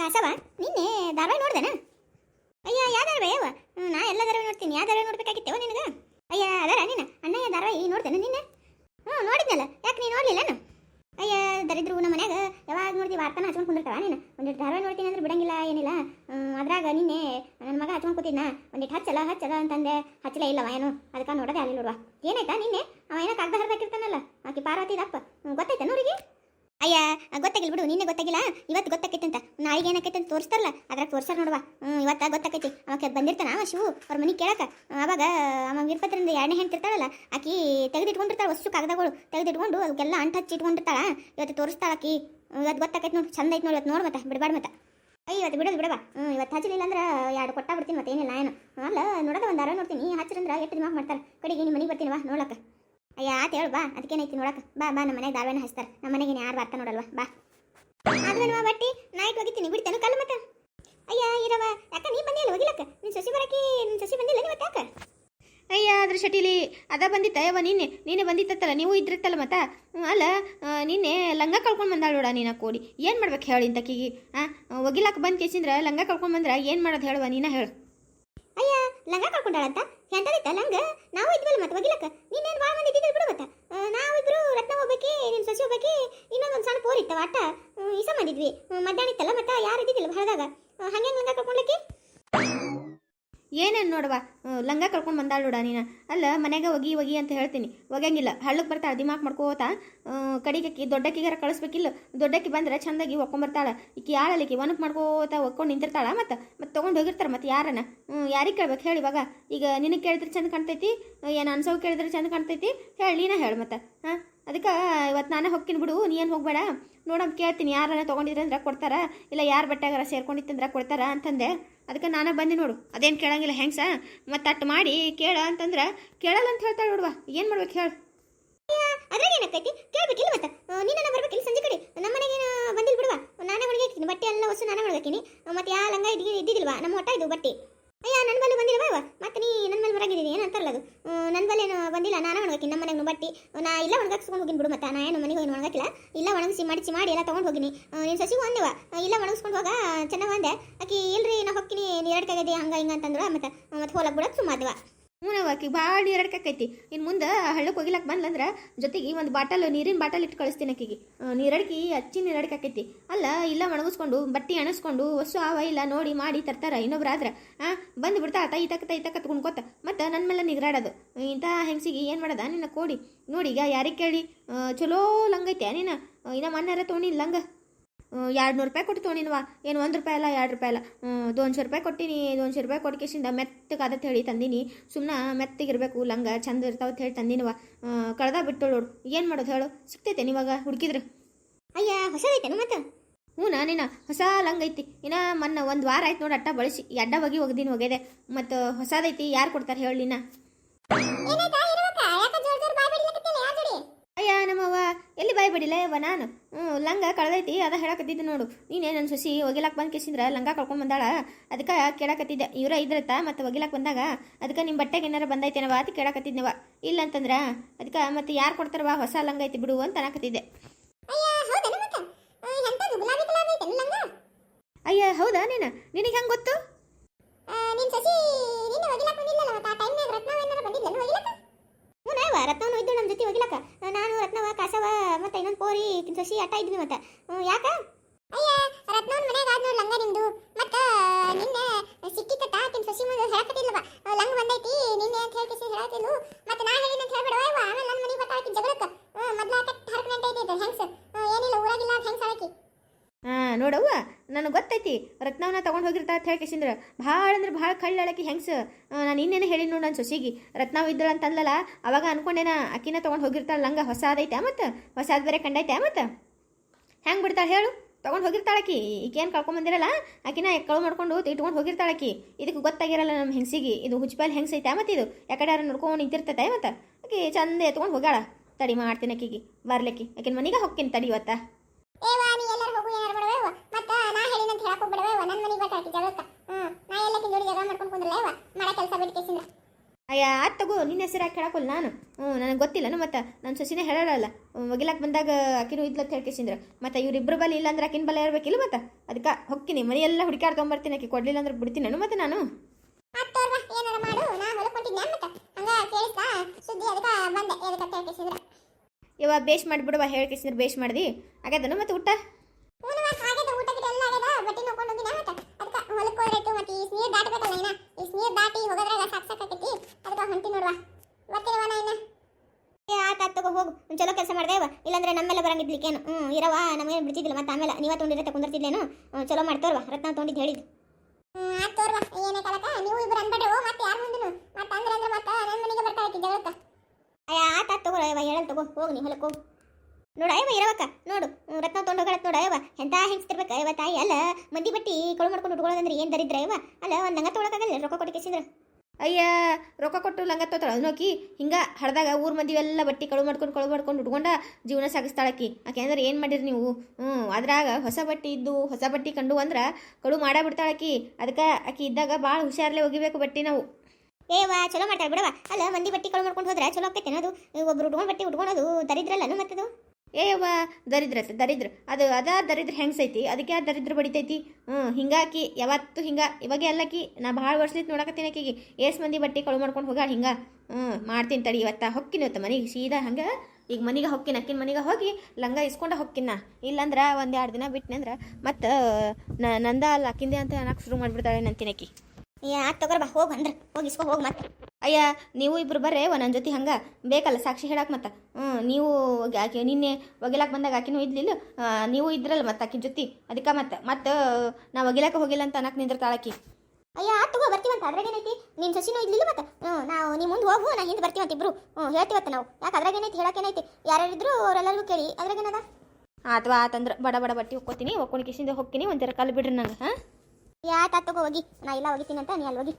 ಕಾಸವ? ನಿನ್ನೆ ಧಾರಾವಾಹಿ ನೋಡ್ದೇನ? ಅಯ್ಯ, ಯಾವ ಧಾರಾವಾಹಿ ಅವ ನಾ ಎಲ್ಲ ಧಾರಾವಾಹಿ ನೋಡ್ತೀನಿ. ಯಾವ ಧಾರಾವಾಹಿ ನೋಡ್ಬೇಕಾಗಿತ್ತೇವ ನಿನಗೆ? ಅಯ್ಯ, ಅದರ ನೀನು ಅಣ್ಣಯ್ಯ ಧಾರಾವಾಹಿ ನೋಡ್ದೇನ ನಿನ್ನೆ? ಹ್ಞೂ ನೋಡಿದ್ನಲ್ಲ. ಯಾಕೆ ನೀನು ನೋಡ್ಲಿಲ್ಲ ಅಯ್ಯ, ದರಿದ್ರು ನಮ್ಮ ಮನ್ಯಾಗ ಯಾವಾಗ ನೋಡ್ತೀವಿ ವಾರ್ತಾನ ಹಚ್ಕೊಂಡು ಕುಂದಿರ್ತಾವ ನೀನು? ಒಂದಿಟ್ಟು ಧಾರಾವಾಹಿ ನೋಡ್ತೀನಿ ಅಂದ್ರೆ ಬಿಡಂಗಿಲ್ಲ ಏನಿಲ್ಲ. ಅದ್ರಾಗ ನಿನ್ನೆ ನನ್ನ ಮಗ ಹಚ್ಕೊಂಡು ಕೂತಿದ್ನ. ಒಂದಿಟ್ಟು ಹಚ್ಚಲ್ಲ ಹಚ್ಚಲ್ಲ ಅಂತಂದೆ. ಹಚ್ಚಲೇ ಇಲ್ಲವ ಏನು? ಅದಕ್ಕೆ ನೋಡೋದೇ ಅಲ್ಲಿ ನೋಡುವ. ಏನಾಯ್ತಾ ನಿನ್ನೆ? ಅವ ಏನೋ ಕಾಗದ ಹರಿದಾಕಿರ್ತಾನಲ್ಲ ಆಕೆ ಪಾರ್ವತಿ ದಪ್ಪ ಗೊತ್ತಾಯ್ತಾ ನೋಡಿಗೆ ಅಯ್ಯ, ಗೊತ್ತಾಗಿಲ್ಲ ಬಿಡು. ನಿನ್ನೆ ಗೊತ್ತಾಗಿಲ್ಲ. ಇವತ್ತು ಗೊತ್ತಾಕೈತಿ ಅಂತ ನಾಳೆಗೆ ಏನಾಕೈತಿ ಅಂತ ತೋರಿಸ್ತಾರಲ್ಲ, ಅದ್ರಾಗ ತೋರಿಸ್ತಾರ ನೋಡುವ. ಹ್ಞೂ ಇವತ್ತ ಗೊತ್ತಾಕೈತಿ. ಅವ ಬಂದಿರ್ತಾನ, ಅವ ಶಿವು, ಅವ್ರ ಮನೆಗೆ ಕೇಳಕ. ಅವಾಗ ಅವ ವೀರಪತ್ರಿಂದ ಎರಡನೇ ಹೆಂಡ್ತಿರ್ತಾಳಲ್ಲ ಆಕಿ ತೆಗೆದಿಟ್ಕೊಂಡಿರ್ತಾಳೆ ವಸ್ತು ಕಾಗದಗಳು. ತೆಗೆದಿಟ್ಕೊಂಡು ಅವಕ್ಕೆಲ್ಲ ಅಂಟ ಹಚ್ಚಿ ಇಟ್ಕೊಂಡಿರ್ತಾಳ. ಇವತ್ತು ತೋರಿಸ್ತಾಳ ಆಕಿ. ಇವತ್ತು ಗೊತ್ತಾಕೈತಿ ನೋಡಿ, ಚಂದ ಐತಿ ನೋಡಿ, ಇವತ್ತು ನೋಡು ಮತ್ತೆ ಬಿಡಬಾರ್ದು ಮತ್ತೆ. ಅಯ್ಯ, ಇವತ್ತು ಬಿಡೋದು ಬಿಡವಾ ಹ್ಞೂ ಇವತ್ತು ಹಚ್ಚಲಿಲ್ಲ ಅಂದ್ರೆ ಎರಡು ಕೊಟ್ಟ ಬಿಡ್ತೀನಿ ಮತ್ತೆ, ಏನಿಲ್ಲ ಏನು ಅಲ್ಲ, ನೋಡೋದ ಒಂದು ಅರ ನೋಡ್ತೀನಿ. ಹಚ್ಚಿರಂದ್ರೆ ಎಷ್ಟು ದಿಮಾಕ್ ಮಾಡ್ತಾರೆ? ಕಡೆಗೆ ನಿಮ್ಮ ಮನೆಗೆ ಬರ್ತೀನಿ ವಾ ನೋಡಕ್ಕೆ ಅಯ್ಯ, ಆತ ಹೇಳು, ಬಾ, ಅದಕ್ಕೇನೈತಿ ನೋಡಕ್ಕೆ ಬಾ ಬಾ ನಮ್ಮ ಮನೆಗೆ ದಾರ್ವಾನ ಹಚ್ತಾರೆ ನಮ್ಮ ಮನೆಗೆ ಯಾರು ಬರ್ತಾ ನೋಡಲ್ವಾ, ಬಾ. ಆದ್ಮೇಲೆ ಬಟ್ಟಿ ನೈಟ್ ಒಗಿತೀನಿ, ಬಿಡ್ತೇನೆ ಕಲ್ಲು ಮತ್ತೆ? ಅಯ್ಯ ಇರವ ಯಾಕ, ನೀ ಬಂದಿಲ್ಲ ಒಗಿಲಕ್ಕ? ನಿನ್ ಸಸಿ ಬರಕಿ ನಿನ್ ಸಸಿ ಬಂದಿಲ್ಲ ನೀವು ಯಾಕ? ಅಯ್ಯ ಅದ್ರ ಶಟಿಲಿ, ಅದ ಬಂದಿತ್ತ? ಯವ್ವ ನೀನೆ ನೀನೆ ಬಂದಿತ್ತಲ್ಲ ನೀವು ಇದ್ರಿತ್ತಲ್ಲ ಮತ್ತ? ಅಲ್ಲ ನಿನ್ನೆ ಲಂಗ ಕಳ್ಕೊಂಡು ಬಂದಾಳ ನೋಡ ನೀನ ಕೋಡಿ. ಏನು ಮಾಡ್ಬೇಕು ಹೇಳಿ ಇಂತಕಿಗೆ? ಹಾಂ ಒಗಿಲಾಕ ಬಂದ್ ಕೇಸಿಂದ್ರ ಲಂಗ ಕಳ್ಕೊಂಡು ಬಂದ್ರ ಏನು ಮಾಡೋದು ಹೇಳುವ ನೀನ ಹೇಳು. ಲಂಗ ಕಳ್ಕೊಂಡಾಳಂತ? ಎಂತದಿತ್ತ ಲಂಗ? ನಾವು ಇದ್ವಲ್ಲ ಮತ್ತೆ ಒಗಿಲಕ್ಕ ನೀನೇನು ಭಾಳ ಮಂದಿ ಇದ್ದಿದ್ದು ಬಿಡು ಮತ್ತೆ. ಆ, ನಾವು ಇಬ್ರು ರತ್ನ ಹೋಗ್ಬೇಕಿ ನಿನ್ ಸಸಿ ಹೋಗ್ಬೇಕಿ ಇನ್ನೊಂದೊಂದು ಸಣ್ಣ ಪೋರ್ ಇತ್ತವ ಅಟ್ಟ? ಇಸ ಬಂದಿದ್ವಿ ಮಧ್ಯಾಹ್ನ ಇತ್ತಲ್ಲ ಮತ್ತೆ? ಯಾರು ಇದ್ದಿದ್ದಿಲ್ಲ ಹೊರದಾಗ? ಹಂಗೆ ಲಂಗ ಕಳ್ಕೊಂಡ್ಲಕ್ಕಿ? ಏನೇನು ನೋಡುವ? ಲಂಗ ಕಳ್ಕೊಂಡು ಬಂದಾಳ ನೋಡ ನೀನು. ಅಲ್ಲ, ಮನೆಗೆ ಒಗಿ ಒಗಿ ಅಂತ ಹೇಳ್ತೀನಿ. ಒಗಂಗಿಲ್ಲ ಹಳ್ಳಕ್ಕೆ ಬರ್ತಾಳೆ, ದಿಮಾಕ್ ಮಾಡ್ಕೋತ. ಕಡಿಗಕ್ಕಿ ದೊಡ್ಡಕ್ಕಿಗಾರ ಕಳಿಸ್ಬೇಕಿಲ್ಲ. ದೊಡ್ಡಕ್ಕಿ ಬಂದ್ರೆ ಚಂದಾಗಿ ಒಕ್ಕೊಂಬರ್ತಾಳೆ. ಈಕಿ ಆಳಲಿಕ್ಕೆ ಒನಕ್ ಮಾಡ್ಕೋತ ಒಕ್ಕೊಂಡು ನಿಂತಿರ್ತಾಳೆ ಮತ್ತೆ? ಮತ್ತೆ ತೊಗೊಂಡು ಹೋಗಿರ್ತಾರೆ ಮತ್ತೆ ಯಾರನ್ನ ಯಾರಿಗೆ ಕೇಳ್ಬೇಕು ಹೇಳಿ ಇವಾಗ. ಈಗ ನಿನಗೆ ಕೇಳಿದ್ರೆ ಚಂದ ಕಾಣ್ತೈತಿ, ಏನು ಅನ್ಸೋವು ಕೇಳಿದ್ರೆ ಚಂದ ಕಾಣ್ತೈತಿ, ಹೇಳಿ, ನೀನ ಹೇಳು ಮತ್ತೆ. ಹಾಂ, ಅದಕ್ಕೆ ಇವತ್ತು ನಾನೇ ಹೋಗ್ತೀನಿ ಬಿಡು ನೀನು ಹೋಗ್ಬೇಡ. ನೋಡಮ್, ಕೇಳ್ತೀನಿ ಯಾರನ್ನ ತೊಗೊಂಡಿದ್ರೆ ಅಂದ್ರೆ ಕೊಡ್ತಾರ, ಇಲ್ಲ ಯಾರು ಬಟ್ಟೆಗಾರ ಸೇರ್ಕೊಂಡಿತ್ತಂದ್ರೆ ಕೊಡ್ತಾರ ಅಂತಂದೆ. ಅದಕ್ಕೆ ನಾನು ಬಂದೆ ನೋಡು. ಅದೇನು ಕೇಳಂಗಿಲ್ಲ. ಹೆಂಗ್ಸ ಮತ್ತೆ ಅಟ್ಟು ಮಾಡಿ ಕೇಳ ಅಂತಂದ್ರೆ ಕೇಳಲ್ಲ ಅಂತ ಹೇಳ್ತಾಳೆ ನೋಡುವ. ಏನು ಮಾಡ್ಬೇಕು ಹೇಳು. ಅದ್ರಾಗ ಏನಕ್ಕೈತಿ ಕೇಳ್ಬೇಕಿಲ್ಲ ಮತ್ತೆ? ನಿನ್ನ ಬರ್ಬೇಕಿಲ್ಲ ಸಂಜೆ ಕಡೆ. ನಮ್ಮ ಮನೆಗೆ ಬಂದಿಲ್ಲ ಬಿಡುವ? ನಾನೇ ಒಣಗಾಕಿನಿ ಬಟ್ಟೆ ಎಲ್ಲ ಹೊಸ ನಾನೇ ಒಣಗಾಕಿನಿ ಮತ್ತೆ ಯಾ ಲಂಗ ಇದ್ದಿ ಇದ್ದಿದ್ದಿಲ್ವಾ? ನಮ್ಮ ಹೊಟ್ಟ ಇದು ಬಟ್ಟೆ ಅಯ್ಯ ನನ್ನ ಬಲ್ಲಿ ಬಂದಿಲ್ವಾ ಇವ ಮತ್ತೆ ನೀ ನನ್ನ ಮೇಲೆ ಬರಂಗಿದ್ದೀನಿ ಏನಂತಾರಲ್ಲ ಅದು ನನ್ನ ಬಲ್ಲಿ ಏನು ಬಂದಿಲ್ಲ ನಾನೇ ಒಣಗಾಕಿನಿ ನಮ್ಮ ಮನೆಗೆ ಬಟ್ಟಿ ನಾ ಇಲ್ಲ ಒಣಗಾಕ್ಸ್ಕೊಂಡು ಹೋಗಿನಿ ಬಿಡು ಮತ್ತೆ ನಾ ಏನು ಮನೆಗೆ ಹೋಗಿ ಒಣಗಾಕಿಲ್ಲ ಇಲ್ಲ, ಒಣಗಿಸಿ, ಮಡಚಿ, ಮಾಡಿ ಎಲ್ಲ ತೊಗೊಂಡು ಹೋಗಿನಿ. ನೀನು ಸಸಿಗೂ ಅಂದೆವ ಇಲ್ಲ, ಒಣಗಿಸ್ಕೊಂಡು ಹೋಗ, ಚೆನ್ನಾಗಿ ಅಂದೆ ಆಕಿ, ಇಲ್ರಿ, ನಾ ಹೊಕ್ಕಿನಿ ನೀರಡ್ಕಾಗದೆ ಹಂಗ, ಹಿಂಗ ಅಂತಂದ್ರು ಮತ್ತೆ ಮತ್ತೆ ಹೋಲಕ್ಕೆ ಬಿಡಕ್ಕೆ ಸುಮ್ಮಾದ್ವ? ಹ್ಞೂ ಆಕಿ ಭಾಳ ನೀರಡ್ಕಾಕೈತಿ ಇನ್ನು ಮುಂದೆ ಹಳ್ಳಕ್ಕೆ ಹೋಗಿಲಕ್ಕೆ ಬಂದ್ಲಂದ್ರೆ ಜೊತೆಗೆ ಒಂದು ಬಾಟಲ್, ನೀರಿನ ಬಾಟಲ್ ಇಟ್ಟು ಕಳಿಸ್ತೀನಿ ಆಕಿಗೆ. ನೀರಡ್ಕಿ ಹಚ್ಚಿ ನೀರಡ್ಕಾಕೈತಿ ಅಲ್ಲ, ಇಲ್ಲ ಒಣಗಿಸ್ಕೊಂಡು, ಬಟ್ಟೆ ಅಣಸ್ಕೊಂಡು ಹೊಸು ಆವ ಇಲ್ಲ ನೋಡಿ ಮಾಡಿ ತರ್ತಾರ ಇನ್ನೊಬ್ರಾದ್ರೆ. ಹಾಂ ಬಂದು ಬಿಡ್ತಾ ತಕ್ಕ ಈ ತಕ್ಕ ಕುಣ್ಕೋತ ಮತ್ತು ನನ್ನ ಮೇಲೆ ನಿಗ್ರಾಡೋದು. ಇಂಥ ಹೆಂಗಸಿಗೆ ಏನು ಮಾಡೋದ? ನಿನ್ನ ಕೋಡಿ. ನೋಡಿ ಈಗ ಯಾರಿಗೆ ಕೇಳಿ? ಚಲೋ ಲಂಗೈತೆ ನೀನು? ಇನ್ನ ಮಣ್ಣಾರ ತೊಗೊಂಡಿಲ್ಲ ಲಂಗ. ಎರಡು ನೂರು ರೂಪಾಯಿ ಕೊಟ್ಟು ತೊಗೊಂಡಿನ್ವಾ. ಏನು ಒಂದು ರೂಪಾಯಿ ಅಲ್ಲ ಎರಡು ರೂಪಾಯಿ ಅಲ್ಲ. ದೋನ್ಶೆ ರೂಪಾಯಿ ಕೊಟ್ಟಿನಿ ದೋನ್ಶೆ ರೂಪಾಯಿ ಕೊಡ್ಕೇಶಿಂದ ಮೆತ್ತಗೆ ಅದ ಹೇಳಿ ತಂದಿನಿ. ಸುಮ್ಮನೆ ಮೆತ್ತಗಿರಬೇಕು ಲಂಗ ಚಂದ ಇರ್ತಾವ ಹೇಳಿ ತಂದಿನವ. ಕಳ್ದ ಬಿಟ್ಟು ನೋಡು. ಏನು ಮಾಡೋದು ಹೇಳು? ಸಿಕ್ತೈತೆ ನೀವಾಗ ಹುಡುಕಿದ್ರೆ? ಅಯ್ಯ ಹೊಸದೈತೇನು ಮತ್ತೆ? ಹ್ಞೂ ನಾನಿನ ಹೊಸ ಲಂಗ ಐತಿ. ಇನ್ನ ಮೊನ್ನೆ ಒಂದು ವಾರ ಆಯ್ತು ನೋಡಿ ಅಟ್ಟ ಬಳಸಿ. ಅಡ್ಡ ಹೋಗಿ ಒಗ್ದೀನಿ ಒಗೆದೆ. ಮತ್ತು ಹೊಸದೈತಿ ಯಾರು ಕೊಡ್ತಾರೆ ಹೇಳಿ ನಾ ಏನಾಯ್ತಾ? ಇರ್ಬೇಕಾ? ಯಾಕ ಜೋರ್ ಜೋರ್ ಬಾಯ್ ಬಡಿಲಕತ್ತಿಲ್ಲ ಯಾ ಜೋಡಿ? ಅಯ್ಯ ನಮ್ಮವ್ವ. ಎಲ್ಲಿ ಬಾಯ್ ಬಿಡಿಲ್ಲ ಯವ್ವ ನಾನು? ಹ್ಞೂ ಲಂಗ ಕಳೆದೈತಿ ಅದ ಹೇಳಕತ್ತಿದ್ದೆ ನೋಡು. ನೀನೇ ನನ್ನ ಸೊಸಿ ಒಗಿಲಾಕ್ ಬಂದು ಕೇಸಿಂದ್ರ ಲಂಗ ಕಳ್ಕೊಂಡು ಬಂದಾಳ ಅದಕ್ಕೆ ಕೇಳಕತ್ತಿದ್ದೆ. ಇವರ ಇದ್ರತ್ತ ಮತ್ತೆ ಒಗಿಲಾಕ್ ಬಂದಾಗ ಅದಕ್ಕೆ ನಿಮ್ಮ ಬಟ್ಟೆಗೆ ಏನಾರ ಬಂದೈತೇನವ ಅಂತ ಕೇಳಕತ್ತಿದ್ನವ ಇಲ್ಲ ಅಂತಂದ್ರ ಅದಕ್ಕೆ ಮತ್ತೆ ಯಾರು ಕೊಡ್ತಾರವ ಹೊಸ ಲಂಗ ಐತಿ ಬಿಡು ಅಂತ ಅನ್ನಕತ್ತಿದ್ದೆ. ಅಯ್ಯ ಹೌದಾ ನೀನು? ನಿನಗೆ ಹೆಂಗೆ ಗೊತ್ತು? ಆ, ನಿನ್ ಸಸಿ ನಿನ್ನ ಒಗಿಲಾಕ್ ಬಂದಿಲ್ಲಲ್ಲ ಆ ಟೈಮ್ನಾಗ ರತ್ನವ ಏನಾರ ಬಂದಿಲ್ಲ ಒಗಿಲಕ್ಕ ರತ್ನವನ್ನು ನಾವ ರತ್ನವನು ಇದ್ದು ನಮ್ಮ ಜೊತೆ ಹೋಗಿಲಕ್ಕ ನಾನು ರತ್ನವ ಕಾಸವ ಮತ್ತೆ ಇನ್ನೊಂದು ಪೋರಿ ಶಶಿ ಅಟ್ಟ ಇದ್ವಿ ಮತ್ತೆ. ಯಾಕ? ಅಯ್ಯ, ರತ್ನವನ್ ಮನೆಗೆ ಆದ್ನೋ ಲಂಗ ನಿಮ್ದು ಮತ್ತ, ನಿನ್ನೆ ಸಿಕ್ಕಿತ್ತ ತಿನ್ ಶಶಿ ಮುಂದೆ ಹೇಳಕತ್ತಿಲ್ವ ಲಂಗ ಬಂದೈತಿ, ನಿನ್ನೆ ಅಂತ ಹೇಳಿ ಹೇಳತ್ತಿಲ್ಲು ಮತ್ತೆ ನಾ ಹೇಳಿನ ಅಂತ ಹೇಳ್ಬೇಡ ಅವ್ವ ಆಮೇಲೆ ನನ್ನ ಮನೆಗೆ ಬರ್ತಾ ಆಕಿ ಜಗಳಕ್ಕ ಮೊದ್ಲ ಆಕ ಹರ್ಕನೆಂಟ ಐತಿ ಹೆಂಗ್ಸ ಆ, ಏನಿಲ್ಲ ಊರಾಗಿಲ್ಲ ಹೆಂಗ್ಸ ಆಕಿ ಹಾಂ ನೋಡವ್ವ? ನನಗೆ ಗೊತ್ತೈತಿ, ರತ್ನವನ್ನ ತಗೊಂಡು ಹೋಗಿರ್ತಾ ಅಂತ ಹೇಳಿ ಕೇಸಿಂದ್ರ. ಭಾಳ ಅಂದ್ರೆ ಭಾಳ ಕಳ್ಳಳಕಿ ಹೆಂಗ್ಸ? ನಾನು ಇನ್ನೇನು ಹೇಳಿ ನೋಡು ನನ್ನ ಸೊಸಿಗೆ. ರತ್ನಾವ್ ಇದ್ರ ಅಂತಂದಲ್ಲ, ಅವಾಗ ಅನ್ಕೊಂಡೇನ, ಅಕ್ಕಿನ ತಗೊಂಡು ಹೋಗಿರ್ತಾಳೆ ಲಂಗ ಹೊಸ ಅದೈತೆ ಮತ್ತೆ? ಹೊಸಾದ್ ಬೇರೆ ಕಂಡೈತೆ ಮತ್ತೆ? ಹೆಂಗೆ ಬಿಡ್ತಾಳೆ ಹೇಳು? ತಗೊಂಡು ಹೋಗಿರ್ತಾಳಕಿ ಈಕೇನು ಕಳ್ಕೊಂಬಂದಿರಲ್ಲ, ಆಕಿನ ಕಳು ಮಾಡ್ಕೊಂಡು ಇಟ್ಕೊಂಡು ಹೋಗಿರ್ತಾಳಕಿ ಇದಕ್ಕೆ ಗೊತ್ತಾಗಿರಲ್ಲ ನಮ್ಮ ಹೆಂಗಸಿಗೆ. ಇದು ಹುಚ್ಚಪಾಲ್ ಹೆಂಗ್ಸೈತೆ ಮತ್ತೆ ಇದು? ಯಾಕಡೆ ಯಾರು ನೋಡ್ಕೊಂಡು ನಿಂತಿರ್ತೈತೆ ಮತ್ತೆ? ಆಕಿ ಚಂದ ಎತ್ಕೊಂಡು ಹೋಗ್ಯಾಳ. ತಡಿ ಮಾಡ್ತೀನಿ ಅಕ್ಕಿಗೆ ಬರ್ಲಿಕ್ಕಿ ಆಕಿನ ಮನೆಗೆ ಹೋಗ್ತೀನಿ ತಡಿ ಇವತ್ತ ಏವಾ ನೀ ಎಲ್ಲರೂ ಹೋಗು ಏನಾರು ಬಿಡವೇವ ಮತ್ತ ನಾ ಹೇಳಿನಂತ ಹೇಳಕ್ ಹೋಗ್ಬಿಡವೇವ ನನ್ನ ಮನೆಗೆ ಬರ್ತಾ ಆಕಿ ಜಗಳಕ್ಕ ಹ್ಮ್ ನಾ ಎಲ್ಲಕ್ಕೆ ಜೋಡಿ ಜಗಳ ಮಾಡ್ಕೊಂಡು ಕುಂದ್ರಲೇವ ಮಾಡೋ ಕೆಲಸ ಬಿಟ್ಟು ಅಯ್ಯ ಆತ್ ತಗೋ ನಿನ್ನ ಹೆಸರು ಹಾಕಿ ಹೇಳಕ್ಕಲ್ಲ ನಾನು? ಹ್ಞೂ ನನಗೆ ಗೊತ್ತಿಲ್ಲನು ಮತ್ತೆ ನನ್ನ ಸೊಸಿನೇ ಹೇಳಲ್ಲ ಒಗಿಲಾಕ್ ಬಂದಾಗ ಆಕಿನೂ ಇದ್ಲತ್ತ ಹೇಳ್ಕೇಸಿಂದ್ರ ಮತ್ತೆ ಇವ್ರಿಬ್ರು ಬಲಿ ಇಲ್ಲ ಅಂದ್ರೆ ಆಕಿನ ಬಲ ಇರ್ಬೇಕಿಲ್ಲ ಮತ್ತೆ? ಅದಕ್ಕೆ ಹೊಕ್ಕಿನಿ ಮನೆಯೆಲ್ಲ ಹುಡುಕಾಡ್ಕೊಂಬರ್ತೀನಿ ಆಕಿ ಕೊಡ್ಲಿಲ್ಲ ಅಂದ್ರೆ ಬಿಡ್ತೀನಿ ನಾನು ಮತ್ತೆ ನಾನು? ಆತೋರ್ವ ಏನಾರ ಮಾಡು ನಾ ಮತ್ತೆ? ಹಂಗ ಕೇಳಿಸ್ತಾ ಸುದ್ದಿ ಅದಕ್ಕ ಬಂದೆ ಎದಕ್ಕ ಕೇಳ್ಕಿಸಿದ್ರ ಇವ ಬೇಷ್ ಮಾಡಿಬಿಡುವ ಹೇಳ್ಕೇಸಿಂದ್ರ ಬೇಷ್ ಮಾಡ್ದಿ. ಆಗ್ಯದನು ಮತ್ತೆ ಊಟ ಆಗದ ಊಟ ಗಿಟ ಎಲ್ಲ ಆಗದ ಬಟ್ಟೆ ನೋಡ್ಕೊಂಡು ಹೋಗಿನ ಮತ್ತ ಅದಕ್ಕ ಹೊಲಕ್ ಸ್ನೀರ್ ದಾಟಬೇಕಲ್ಲ ಇನ್ನ? ಈ ನೀರು ದಾಟಿ ಹೋಗೋದ್ರಾಗ ಸಾಕ್ ಸಾಕಾಕೈತಿ ಅದಕ್ಕೆ ಹೊಂಟಿ ನೋಡ್ವಾ. ಬರ್ತೀನವ ನಾ ಇನ್ನ ಆತ ತಗೋ ಹೋಗು. ಒಂದು ಚಲೋ ಕೆಲಸ ಮಾಡ್ದೇವ ಇಲ್ಲಾಂದ್ರೆ ನಮ್ಮೆಲ್ಲ ಬರಂಗಿದ್ಲಿಕ್ಕೇನು ಹ್ಞೂ ಇರವ ನಮಗೆ ಬಿಡ್ತಿದ್ದಿಲ್ಲ ಮತ್ತೆ ಆಮೇಲೆ. ನೀವ ತೊಗೊಂಡಿರತ್ತೆ ತಗೊಂಡಿರ್ತಿದ್ಲೇನು ಚಲೋ ಮಾಡ್ತೋರ್ವ ರತ್ನ ತೊಗೊಂಡಿದ್ದು ಹೇಳಿದ್ದು. ಹ್ಞೂ ಆತ್ ತೋರ್ವ. ಏನೇ ಕಲಕ ನೀವು ಇಬ್ರು ಅನ್ಬೇಡ್ರಿ ಓ ಮತ್ತೆ ಯಾರು ಮುಂದಿನು ಮತ್ತೆ ಅಂದ್ರೆ ಅಂದ್ರೆ ಮತ್ತೆ ನನ್ನ ಮನೆಗೆ ಬರ್ತಾ ಇರ್ತಿ ಜಗಳಕ್ಕ ಅಯ್ಯ ಆತ ತಗೋ ಹೇಳಲ್ ತಗೋ. ಹೋಗಿ ನೀ ಹೊಲಕ್ಕೆ ಹೋಗು. ನೋಡು ಅಯ್ಯವ ಇರವಕ್ಕ ನೋಡು. ರತ್ನ ತೊಗೊಂಡು ಹೋಗಳತ್ ನೋಡು ಅಯ್ಯವ ಎಂತ ಹೆಂಗ್ಸ್ತಿರ್ಬೇಕು ಅಯ್ಯವ ತಾಯಿ? ಅಲ್ಲ ಮಂದಿ ಬಟ್ಟಿ ಕಳು ಮಾಡ್ಕೊಂಡು ಉಟ್ಕೊಳ್ಳೋದಂದ್ರೆ ಏನು ದರಿದ್ರ ಅಯ್ಯವ ಅಲ್ಲ ಒಂದು ನಂಗ ತೊಗೊಳಕಾಗಲ್ಲ ರೊಕ್ಕ ಕೊಟ್ಟು ಕೇಸಿದ್ರ? ಅಯ್ಯ ರೊಕ್ಕ ಕೊಟ್ಟು ಲಂಗ ತೋತಾಳ ನೋಕಿ ಹಿಂಗ ಹಡ್ದಾಗ ಊರ್ ಮಂದಿ ಎಲ್ಲ ಬಟ್ಟಿ ಕಳು ಮಾಡ್ಕೊಂಡು ಕಳು ಮಾಡ್ಕೊಂಡು ಉಟ್ಕೊಂಡ ಜೀವನ ಸಾಗಿಸ್ತಾಳಕ್ಕಿ. ಯಾಕೆಂದ್ರೆ ಅಂದ್ರೆ ಏನು ಮಾಡಿರಿ ನೀವು? ಹ್ಞೂ ಅದ್ರಾಗ ಹೊಸ ಬಟ್ಟಿ ಇದ್ದು ಹೊಸ ಬಟ್ಟಿ ಕಂಡು ಅಂದ್ರೆ ಕಳು ಮಾಡಾಬಿಡ್ತಾಳಕ್ಕಿ ಅದಕ್ಕೆ ಆಕಿ ಇದ್ದಾಗ ಭಾಳ ಹುಷಾರ್ಲೆ ಒಗಿಬೇಕು ಬಟ್ಟಿ ನಾವು. ಏವ ಚಲೋ ಮಾಡ್ತಾಳೆ ಬಿಡವ ಅಲ್ಲ ಮಂದಿ ಬಟ್ಟಿ ಕಳು ಮಾಡ್ಕೊಂಡು ಹೋದ್ರೆ ಚಲೋ ಆಗ್ತೈತೆ ಅದು? ಒಬ್ರು ಉಟ್ಕೊಂಡು ಬಟ್ಟಿ ಉಟ್ಕೊಳೋದು ದರಿದ್ರಲ್ಲನು ಮತ್ತದು? ಏಯವ್ವ ದರಿದ್ರ ದರಿದ್ರ. ಅದು, ಅದ ದರಿದ್ರ ಹೆಂಗ್ಸೈತಿ? ಅದಕ್ಕೆ ಆ ದರಿದ್ರ ಬಡಿತೈತಿ? ಹ್ಞೂ ಹಿಂಗಾಕಿ, ಯಾವತ್ತು ಹಿಂಗ? ಇವಾಗ ಎಲ್ಲಕಿ ನಾ ಭಾಳ ವರ್ಷದಿಂದ ನೋಡಕತ್ತೀನಿ ಆಕಿಗೆ. ಎಷ್ಟು ಮಂದಿ ಬಟ್ಟೆ ಕಳು ಮಾಡ್ಕೊಂಡು ಹೋಗ ಹಿಂಗ. ಹ್ಞೂ ಮಾಡ್ತೀನಿ ತಡಿ, ಇವತ್ತ ಹೊಕ್ಕಿನ ಇವತ್ತು ಮನೆಗೆ. ಸೀದಾ ಹಂಗೆ, ಈಗ ಮನೆಗೆ ಹೊಕ್ಕಿನ, ಅಕ್ಕಿನ ಮನೆಗೆ ಹೋಗಿ ಲಂಗ ಇಸ್ಕೊಂಡ ಹೊಕ್ಕಿನ. ಇಲ್ಲಂದ್ರೆ ಒಂದು ಎರಡು ದಿನ ಬಿಟ್ಟಿನಂದ್ರೆ ಮತ್ತು ನಂದ ಅಲ್ಲ, ಅಕ್ಕಿಂದೆ ಅಂತ ಅನ್ನಕ್ಕೆ ಶುರು ಮಾಡಿಬಿಡ್ತಾಳೆ ನಂತಿನ ಆಕಿ ತಗೋರ ಬಾ ಹೋಗ್ ಅಂದ್ರೆ ಹೋಗಿ ಇಸ್ಕೊ ಹೋಗ್ ಮತ್ತೆ ಅಯ್ಯ ನೀವು ಇಬ್ರು ಬರ್ರೆ ನನ್ನ ಜೊತೆ ಹಂಗೆ. ಬೇಕಲ್ಲ ಸಾಕ್ಷಿ ಹೇಳಕ್ಕೆ ಮತ್ತೆ. ಹ್ಞೂ ನೀವು ಆಕೆ ನಿನ್ನೆ ಒಗಿಲಾಕ ಬಂದಾಗ ಆಕಿನೂ ಇದ್ಲಿಲ್ಲ. ನೀವು ಇದ್ರಲ್ಲ ಮತ್ತೆ ಆಕಿನ ಜೊತೆ. ಅದಕ್ಕೆ ಮತ್ತೆ. ಮತ್ತೆ ನಾ ಒಗಿಲಾಕ ಹೋಗಿಲ್ಲ ಅಂತ ಅನ್ನಕ್ಕೆ ನಿಂದಿರ್ತಾಳಕಿ ಅಯ್ಯ ಆತ್ ತಗೋ ಅದ್ರಾಗ ಏನೈತಿ? ನಿನ್ ಸಸಿನೂ ಇದ್ಲಿಲ್ಲ ಮತ್ತೆ? ಹ್ಞೂ ನಾವು ನೀ ಮುಂದೆ ಹೋಗು ನಾ ಹಿಂದೆ ಅಂತ ಇಬ್ರು. ಹ್ಞೂ ಹೇಳ್ತೀವತ್ತ ನಾವು. ಯಾಕೆ ಅದ್ರಾಗೇನೈತಿ ಹೇಳಕ್ಕೇನೈತಿ ಯಾರ್ಯಾರಿದ್ರು ಅವರೆಲ್ಲರಿಗೂ ಕೇಳಿ. ಅದ್ರಾಗೇನದ ಅಥವಾ ಆತಂದ್ರೆ ಬಡ ಬಡ ಬಟ್ಟೆ ಹೊಕ್ಕೋತೀನಿ ಒಕ್ಕೊಂಡು ಕಿಸಿಂದ ಹೊಕ್ಕಿನಿ ಒಂಥರ ಕಾಲು ಬಿಡ್ರಿ ನಂಗೆ ಹಾಂ? ಯಾ ಆತ್ ತಗೋ ಹೋಗಿ? ನಾ ಇಲ್ಲ ಹೋಗಿತೀನಿ ಅಂತ ನೀ ಅಲ್ಲಿ ಹೋಗಿ.